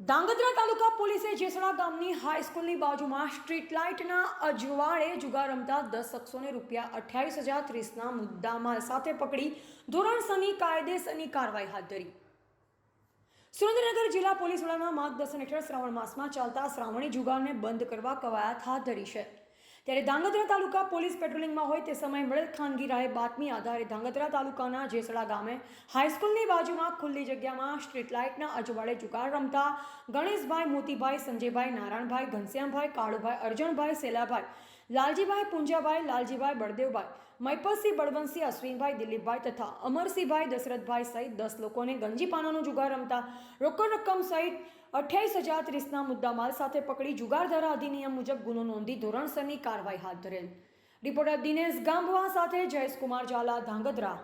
ધાંગધ્રા તાલુકા પોલીસે જેસડા ગામની હાઈસ્કૂલની બાજુમાં સ્ટ્રીટ લાઇટના અજવાળે જુગાર રમતા દસ શખ્સોને રૂપિયા અઠ્યાવીસ હજાર ત્રીસના મુદ્દામાલ સાથે પકડી ધોરણસરની કાયદેસરની કાર્યવાહી હાથ ધરી. સુરેન્દ્રનગર જિલ્લા પોલીસ વડાના માર્ગદર્શન હેઠળ શ્રાવણ માસમાં ચાલતા શ્રાવણી જુગારને બંધ કરવા કવાયત હાથ ધરી છે. ત્યારે ધાંગધ્રા તાલુકા પોલીસ પેટ્રોલિંગમાં હોય તે સમયે મળેલ ખાનગી રાહે બાતમી આધારે ધાંગધ્રા તાલુકાના જેસડા ગામે હાઈસ્કૂલની બાજુમાં ખુલ્લી જગ્યામાં સ્ટ્રીટ લાઇટના અજવાળે જુગાર રમતા ગણેશભાઈ મોતીભાઈ, સંજયભાઈ નારાયણભાઈ, ઘનશ્યામભાઈ, કાળુભાઈ અર્જણભાઈ સેલાભાઈ લાલજીભાઈ પુંજાભાઈ, લાલજીભાઈ બળદેવભાઈ મૈપતસિંહ બળવંતસિંહ, અશ્વિનભાઈ દિલીપભાઈ તથા અમરસિંહભાઈ દશરથભાઈ સહિત દસ લોકોને ગંજીપાનાનો જુગાર રમતા રોકડ રકમ સહિત અઠ્યાવીસ હજાર ત્રીસના મુદ્દામાલ સાથે પકડી જુગારધારા અધિનિયમ મુજબ ગુનો નોંધી ધોરણસરની કાર્યવાહી હાથ ધરેલ. રિપોર્ટર દિનેશ ગાંભવા સાથે જયેશકુમાર ઝાલા, ધાંગધ્રા.